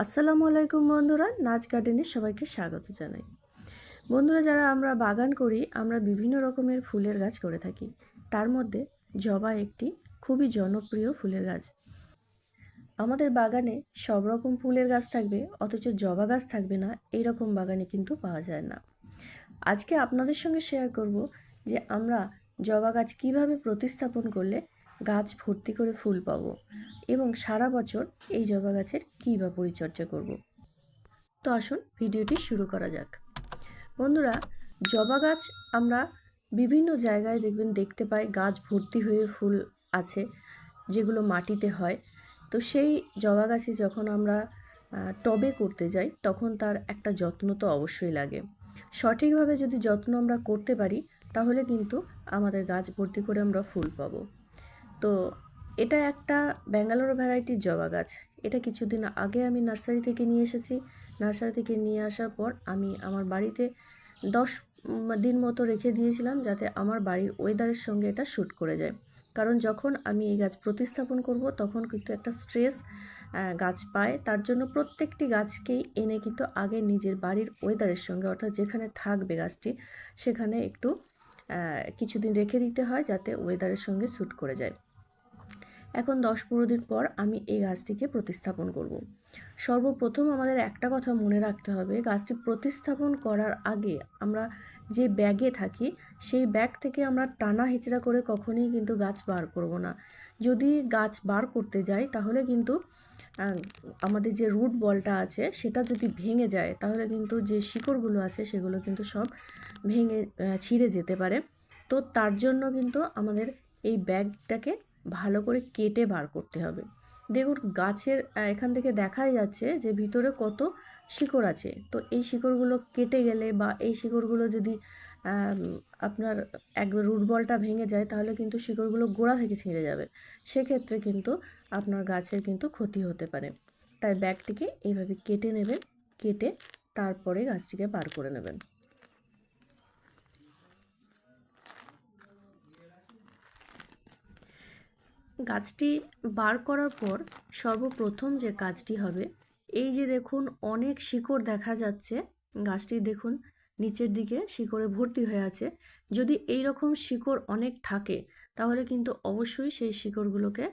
আসসালামু আলাইকুম বন্ধুরা, নাচ গার্ডেনে সবাইকে স্বাগত জানাই। বন্ধুরা, যারা আমরা বাগান করি, আমরা বিভিন্ন রকমের ফুলের গাছ করে থাকি। তার মধ্যে জবা একটি খুবই জনপ্রিয় ফুলের গাছ। আমাদের বাগানে সব রকম ফুলের গাছ থাকবে, অথচ জবা গাছ থাকবে না এই রকম বাগানে কিন্তু পাওয়া যায় না। আজকে আপনাদের সঙ্গে শেয়ার করব যে আমরা জবা গাছ কীভাবে প্রতিস্থাপন করলে গাছ ভর্তি করে ফুল পাবো এবং সারা বছর এই জবা গাছের কী বা পরিচর্যা করব। তো আসুন ভিডিওটি শুরু করা যাক। বন্ধুরা, জবা গাছ আমরা বিভিন্ন জায়গায় দেখবেন দেখতে পাই গাছ ভর্তি হয়ে ফুল আছে যেগুলো মাটিতে হয়। তো সেই জবা গাছে যখন আমরা টবে করতে যাই তখন তার একটা যত্ন তো অবশ্যই লাগে। সঠিকভাবে যদি যত্ন আমরা করতে পারি তাহলে কিন্তু আমাদের গাছ ভর্তি করে আমরা ফুল পাবো। তো এটা একটা ব্যাঙ্গালোর ভ্যারাইটির জবা গাছ। এটা কিছুদিন আগে আমি নার্সারি থেকে নিয়ে এসেছি। নার্সারি থেকে নিয়ে আসার পর আমি আমার বাড়িতে দশ দিন মতো রেখে দিয়েছিলাম যাতে আমার বাড়ির ওয়েদারের সঙ্গে এটা শ্যুট করে যায়। কারণ যখন আমি এই গাছ প্রতিস্থাপন করব, তখন কিন্তু একটা স্ট্রেস গাছ পায়। তার জন্য প্রত্যেকটি গাছকেই এনে কিন্তু আগে নিজের বাড়ির ওয়েদারের সঙ্গে, অর্থাৎ যেখানে থাকবে গাছটি, সেখানে একটু কিছুদিন রেখে দিতে হয় যাতে ওয়েদারের সঙ্গে শ্যুট করে যায়। এখন দশ পনেরো দিন পর আমি এই গাছটিকে প্রতিস্থাপন করব। সর্বপ্রথম আমাদের একটা কথা মনে রাখতে হবে, গাছটি প্রতিস্থাপন করার আগে আমরা যে ব্যাগে থাকি, সেই ব্যাগ থেকে আমরা টানা হেঁচড়া করে কখনোই কিন্তু গাছ বার করব না যদি গাছ বার করতে যাই, তাহলে কিন্তু আমাদের যে রুট বলটা আছে, সেটা যদি ভেঙে যায়, তাহলে কিন্তু যে শিকড়গুলো আছে, সেগুলো কিন্তু সব ভেঙে ছিঁড়ে যেতে পারে তো তার জন্য কিন্তু আমাদের এই ব্যাগটাকে ভালো করে কেটে বার করতে হবে। দেখুন, গাছের এখান থেকে দেখাই যাচ্ছে যে ভিতরে কত শিকড় আছে। তো এই শিকড়গুলো কেটে গেলে বা এই শিকড়গুলো যদি আপনার একবার রুট বলটা ভেঙে যায়, তাহলে কিন্তু শিকড়গুলো গোড়া থেকে ছিঁড়ে যাবে। সেক্ষেত্রে কিন্তু আপনার গাছের কিন্তু ক্ষতি হতে পারে। তাই ব্যাগটিকে এইভাবে কেটে নেবেন, কেটে তারপরে গাছটিকে বার করে নেবেন। গাছটি বার করার পর সর্বপ্রথম যে কাজটি হবে, এই যে দেখুন অনেক শিকড় দেখা যাচ্ছে। গাছটি দেখুন, নিচের দিকে শিকড়ে ভর্তি হয়ে আছে। যদি এই রকম শিকড় অনেক থাকে, তাহলে কিন্তু অবশ্যই সেই শিকড়গুলোকে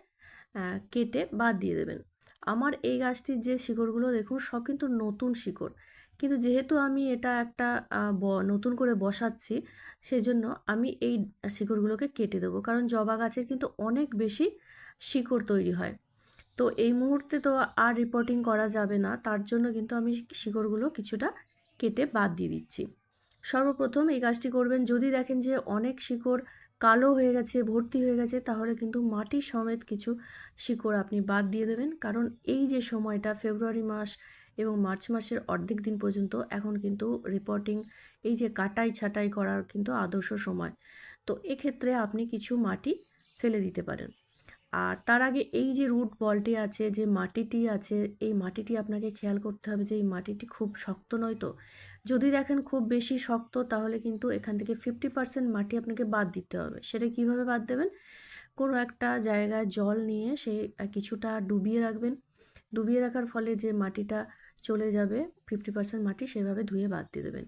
কেটে বাদ দিয়ে দেবেন। আমার এই গাছটির যে শিকড়গুলো দেখুন, সব কিন্তু নতুন শিকড়। কিন্তু যেহেতু আমি এটা একটা নতুন করে বসাচ্ছি, সেজন্য আমি এই শিকড়গুলোকে কেটে দেবো। কারণ জবা গাছের কিন্তু অনেক বেশি শিকড় তৈরি হয়। তো এই মুহূর্তে তো আর রিপোর্টিং করা যাবে না, তার জন্য কিন্তু আমি শিকড়গুলো কিছুটা কেটে বাদ দিয়ে দিচ্ছি। সর্বপ্রথম এই কাজটি করবেন, যদি দেখেন যে অনেক শিকড় কালো হয়ে গেছে, ভর্তি হয়ে গেছে, তাহলে কিন্তু মাটি সমেত কিছু শিকড় আপনি বাদ দিয়ে দেবেন। কারণ এই যে সময়টা, ফেব্রুয়ারি মাস এবং মার্চ মাসের অর্ধেক দিন পর্যন্ত এখন কিন্তু রিপোর্টিং এই যে কাটাই ছাটাই করার কিন্তু আদর্শ সময়। তো এক্ষেত্রে আপনি কিছু মাটি ফেলে দিতে পারেন। আর তার আগে এই যে রুট বলটি আছে, যে মাটিটি আছে, এই মাটিটি আপনাকে খেয়াল করতে হবে যে এই মাটিটি খুব শক্ত নয় তো। যদি দেখেন খুব বেশি শক্ত, তাহলে কিন্তু এখান থেকে ফিফটি পার্সেন্ট মাটি আপনাকে বাদ দিতে হবে। সেটা কীভাবে বাদ দেবেন? কোনো একটা জায়গায় জল নিয়ে সে কিছুটা ডুবিয়ে রাখবেন। ডুবিয়ে রাখার ফলে যে মাটিটা চলে যাবে ফিফটি পার্সেন্ট মাটি সেভাবে ধুয়ে বাদ দিয়ে দেবেন।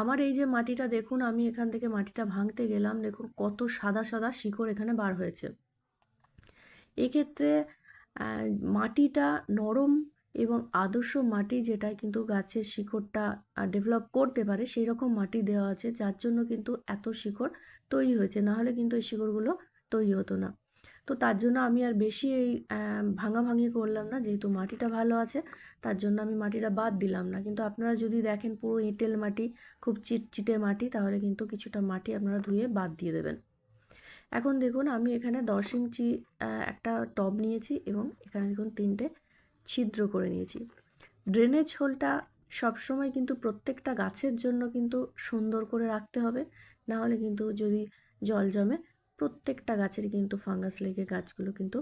আমার এই যে মাটিটা দেখুন, আমি এখান থেকে মাটিটা ভাঙতে গেলাম, দেখুন কত সাদা সাদা শিকড় এখানে বার হয়েছে। এক্ষেত্রে মাটিটা নরম এবং আদর্শ মাটি যেটা কিন্তু গাছের শিকড়টা ডেভেলপ করতে পারে সেই রকম মাটি দেওয়া আছে, যার জন্য কিন্তু এত শিকড় তৈরি হয়েছে। নাহলে কিন্তু এই শিকড়গুলো তৈরি হতো না। তো তার জন্য আমি আর বেশি এই ভাঙাভাঙি করলাম না। যেহেতু মাটিটা ভালো আছে, তার জন্য আমি মাটিটা বাদ দিলাম না। কিন্তু আপনারা যদি দেখেন পুরো এঁটেল মাটি, খুব চিটচিটে মাটি, তাহলে কিন্তু কিছুটা মাটি আপনারা ধুয়ে বাদ দিয়ে দেবেন। এখন দেখুন, আমি এখানে দশ ইঞ্চি একটা টব নিয়েছি এবং এখানে দেখুন তিনটে ছিদ্র করে নিয়েছি। ড্রেনেজ হোলটা সবসময় কিন্তু প্রত্যেকটা গাছের জন্য কিন্তু সুন্দর করে রাখতে হবে। না হলে কিন্তু যদি জল জমে প্রত্যেকটা গাছের কিন্তু ফাঙ্গাস লেগে গাছগুলো কিন্তু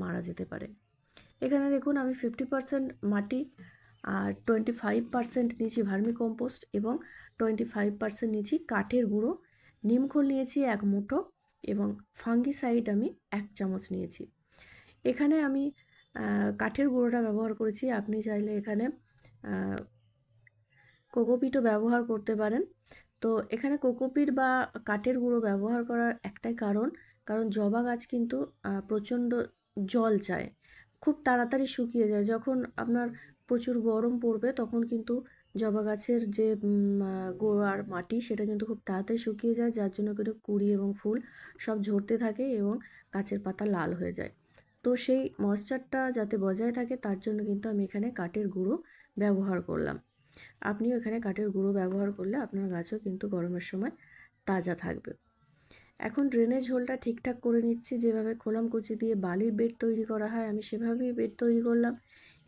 মারা যেতে পারে। এখানে দেখুন আমি ফিফটি পারসেন্ট মাটি আর টোয়েন্টি ফাইভ পারসেন্ট নিয়েছি ভার্মি কম্পোস্ট এবং টোয়েন্টি ফাইভ পারসেন্ট নিয়েছি কাঠের গুঁড়ো। নিমখোল নিয়েছি এক মুঠো এবং ফাঙ্গিসাইড আমি এক চামচ নিয়েছি। এখানে আমি কাঠের গুঁড়োটা ব্যবহার করেছি। আপনি চাইলে এখানে কোকোপিটও ব্যবহার করতে পারেন। তো এখানে কোকোপিট বা কাঠের গুঁড়ো ব্যবহার করার একটাই কারণ কারণ জবা গাছ কিন্তু প্রচণ্ড জল চায়। খুব তাড়াতাড়ি শুকিয়ে যায়। যখন আপনার প্রচুর গরম পড়বে, তখন কিন্তু জবা গাছের যে গোড়ার মাটি, সেটা কিন্তু খুব তাড়াতাড়ি শুকিয়ে যায়, যার জন্য কিন্তু কুড়ি এবং ফুল সব ঝরতে থাকে এবং গাছের পাতা লাল হয়ে যায়। তো সেই ময়েশ্চারটা যাতে বজায় থাকে, তার জন্য কিন্তু আমি এখানে কাঠের গুঁড়ো ব্যবহার করলাম। আপনিও এখানে কাঠের গুঁড়ো ব্যবহার করলে আপনার গাছও কিন্তু গরমের সময় তাজা থাকবে। এখন ড্রেনেজ হোলটা ঠিকঠাক করে নিচ্ছি, যেভাবে খোলাম কুচি দিয়ে বালির বেড তৈরি করা হয়, আমি সেভাবেই বেড তৈরি করলাম।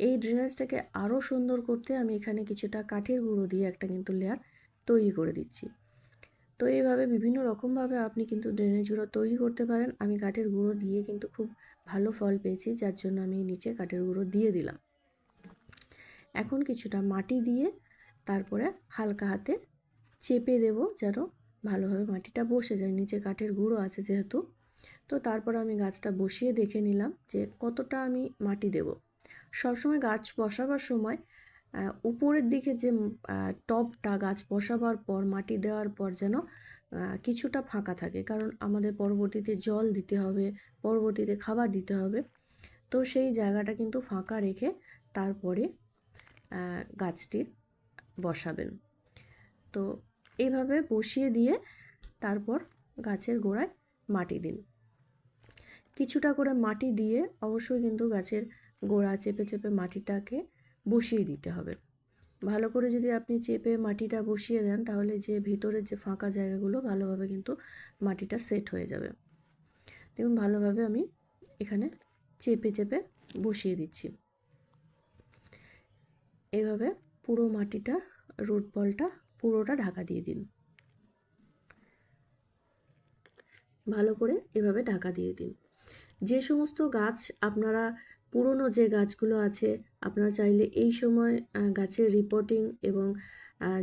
এই ড্রেনেজটাকে আরও সুন্দর করতে আমি এখানে কিছুটা কাঠের গুঁড়ো দিয়ে একটা কিন্তু লেয়ার তৈরি করে দিচ্ছি। তো এইভাবে বিভিন্ন রকমভাবে আপনি কিন্তু ড্রেনেজ গুঁড়ো তৈরি করতে পারেন। আমি কাঠের গুঁড়ো দিয়ে কিন্তু খুব ভালো ফল পেয়েছি, যার জন্য আমি নিচে কাঠের গুঁড়ো দিয়ে দিলাম। এখন কিছুটা মাটি দিয়ে তারপরে হালকা হাতে চেপে দেবো যেন ভালোভাবে মাটিটা বসে যায়। নিচে কাঠের গুঁড়ো আছে যেহেতু। তো তারপর আমি গাছটা বসিয়ে দেখে নিলাম যে কতটা আমি মাটি দেব। সবসময় গাছ বসাবার সময় উপরের দিকে যে টবটা গাছ বসাবার পর, মাটি দেওয়ার পর যেন কিছুটা ফাঁকা থাকে। কারণ আমাদের পরবর্তীতে জল দিতে হবে, পরবর্তীতে খাবার দিতে হবে। তো সেই জায়গাটা কিন্তু ফাঁকা রেখে তারপরে গাছটি বসাবেন। তো এইভাবে বসিয়ে দিয়ে তারপর গাছের গোড়ায় মাটি দিন। কিছুটা করে মাটি দিয়ে অবশ্যই কিন্তু গাছের গোড়া চেপে চেপে মাটিটাকে বসিয়ে দিতে হবে। ভালো করে যদি আপনি চেপে মাটিটা বসিয়ে দেন, তাহলে যে ভিতরের যে ফাঁকা জায়গাগুলো, ভালোভাবে কিন্তু মাটিটা সেট হয়ে যাবে। দেখুন, ভালোভাবে আমি এখানে চেপে চেপে বসিয়ে দিচ্ছি। এইভাবে পুরো মাটিটা, রুট বলটা পুরোটা ঢাকা দিয়ে দিন। ভালো করে এভাবে ঢাকা দিয়ে দিন। যে সমস্ত গাছ আপনারা, পুরনো যে গাছগুলো আছে, আপনারা চাইলে এই সময় গাছের রিপোর্টিং এবং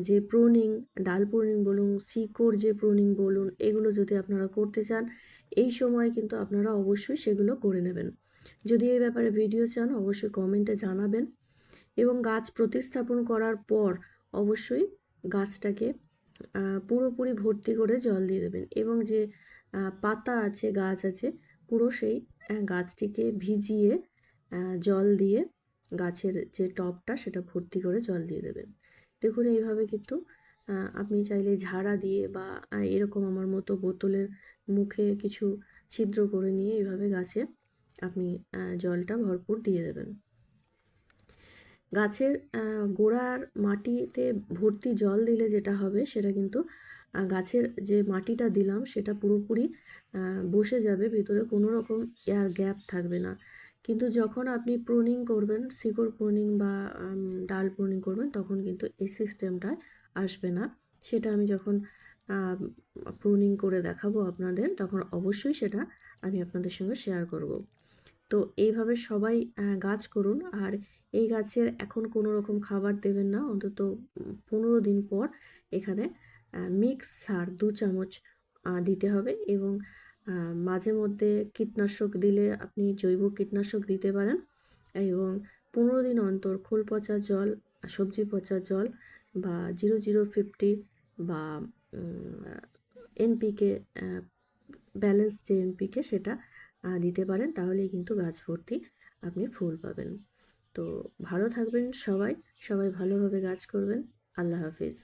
যে প্রুনিং ডাল প্রুনিং বলুন, শিকড় যে প্রুনিং বলুন, এগুলো যদি আপনারা করতে চান, এই সময় কিন্তু আপনারা অবশ্যই সেগুলো করে নেবেন। যদি এই ব্যাপারে ভিডিও চান, অবশ্যই কমেন্টে জানাবেন। এবং গাছ প্রতিস্থাপন করার পর অবশ্যই গাছটাকে পুরোপুরি ভর্তি করে জল দিয়ে দেবেন এবং যে পাতা আছে, গাছ আছে, পুরো সেই গাছটিকে ভিজিয়ে জল দিয়ে গাছের যে টবটা সেটা ভর্তি করে জল দিয়ে দেবেন। দেখুন এইভাবে কিন্তু আপনি চাইলে ঝাড়া দিয়ে বা এরকম আমার মতো বোতলের মুখে কিছু ছিদ্র করে নিয়ে এইভাবে গাছে আপনি জলটা ভরপুর দিয়ে দেবেন। গাছের গোড়ার মাটিতে ভর্তি জল দিলে যেটা হবে সেটা কিন্তু গাছের যে মাটিটা দিলাম সেটা পুরোপুরি বসে যাবে, ভিতরে কোনো রকম এয়ার গ্যাপ থাকবে না। কিন্তু যখন আপনি প্রুনিং করবেন, শিকড় প্রুনিং বা ডাল প্রুনিং করবেন, তখন কিন্তু এই সিস্টেমটা আসবে না। সেটা আমি যখন প্রুনিং করে দেখাবো আপনাদের, তখন অবশ্যই সেটা আমি আপনাদের সঙ্গে শেয়ার করব। তো এইভাবে সবাই গাছ করুন, আর এই গাছের এখন কোনো রকম খাবার দেবেন না। অন্তত পনেরো দিন পর এখানে মিক্স সার দু চামচ দিতে হবে এবং মাঝে মধ্যে কীটনাশক দিলে আপনি জৈব কীটনাশক দিতে পারেন এবং পনেরো দিন অন্তর খোল পচা জল, সবজি পচা জল বা জিরো জিরো ফিফটি বা এনপিকে ব্যালেন্স যে এনপিকে সেটা দিতে পারেন। তাহলেই কিন্তু গাছ ভর্তি আপনি ফুল পাবেন। তো ভালো থাকবেন সবাই। সবাই ভালোভাবে কাজ করবেন। আল্লাহ হাফিজ।